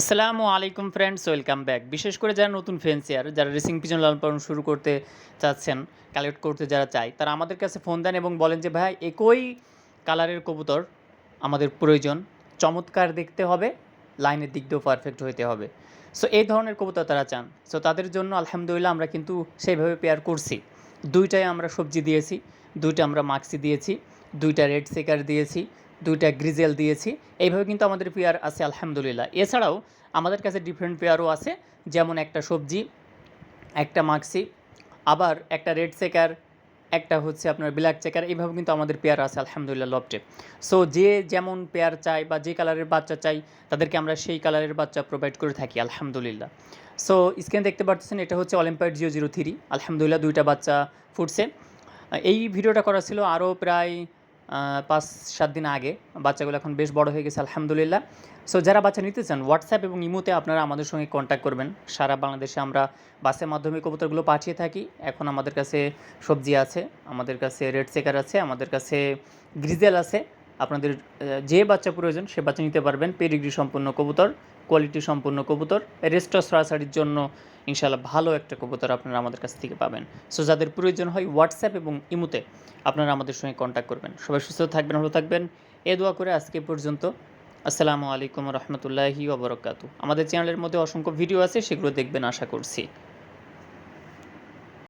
আসসালামু আলাইকুম friends welcome back বিশেষ করে যারা নতুন ফেন্সিয়ার যারা রেসিং পিজন লালন পালন শুরু করতে চাচ্ছেন কালেক্ট করতে যারা চায়, তারা আমাদের কাছে ফোন দেন এবং বলেন যে, ভাই, একই কালারের কবুতর আমাদের প্রয়োজন। চমৎকার দেখতে হবে লাইনের দিক দিয়েও পারফেক্ট হইতে হবে। সো এই ধরনের কবুতর তারা চান। সো তাদের জন্য আলহামদুলিল্লাহ আমরা কিন্তু সেইভাবে পেয়ার করছি। দুইটাই আমরা সবজি দিয়েছি, দুইটা আমরা মাক্সি দিয়েছি, দুইটা রেড সেকার দিয়েছি দুইটা গ্রিজেল দিয়েছি। এইভাবে কিন্তু আমাদের পেয়ার আছে, আলহামদুলিল্লাহ। এছাড়াও আমাদের কাছে ডিফারেন্ট পেয়ারও আছে, যেমন একটা সবজি, একটা মাক্সি আবার একটা রেড চেকার একটা হচ্ছে আপনার ব্ল্যাক চেকার এইভাবে কিন্তু আমাদের পেয়ার আছে, আলহামদুলিল্লাহ লফটে সো যে যেমন পেয়ার চাই বা যে কালারের বাচ্চা চাই, তাদেরকে আমরা সেই কালারের বাচ্চা প্রোভাইড করে থাকি, আলহামদুলিল্লাহ। সো স্ক্রিনে দেখতে পাচ্ছেন এটা হচ্ছে অলিম্পিয়াড জিরো জিরো থ্রি আলহামদুলিল্লাহ, দুইটা বাচ্চা ফুটছে। এই ভিডিওটা করা ছিল আরও প্রায় পাঁচ, সাত দিন আগে। বাচ্চাগুলো এখন বেশ বড় হয়ে গেছে, আলহামদুলিল্লাহ। সো যারা বাচ্চা নিতে চান হোয়াটসঅ্যাপ এবং ইমোতে আপনারা আমাদের সঙ্গে কন্ট্যাক্ট করবেন। সারা বাংলাদেশে আমরা বাসের মাধ্যমে কবুতরগুলো পাঠিয়ে থাকি। এখন আমাদের কাছে সবজি আছে, আমাদের কাছে রেড চেকার আছে, আমাদের কাছে গ্রিজেল আছে। আপনাদের যে বাচ্চা প্রয়োজন সে বাচ্চা নিতে পারবেন। পেডিগ্রি সম্পূর্ণ কবুতর, কোয়ালিটি সম্পূর্ণ কবুতর রেস্টস রাসারির জন্য ইনশাল্লাহ ভালো একটা কবুতর আপনারা আমাদের কাছ থেকে পাবেন। সো যাদের প্রয়োজন হয় হোয়াটসঅ্যাপ এবং ইমোতে আপনারা আমাদের সঙ্গে কন্ট্যাক্ট করবেন। সবাই সুস্থ থাকবেন, ভালো থাকবেন। এ দোয়া করে আজকে পর্যন্ত। আসসালামু আলাইকুম রহমতুল্লাহি ওবরকাতু আমাদের চ্যানেলের মধ্যে অসংখ্য ভিডিও আছে, সেগুলো দেখবেন, আশা করছি।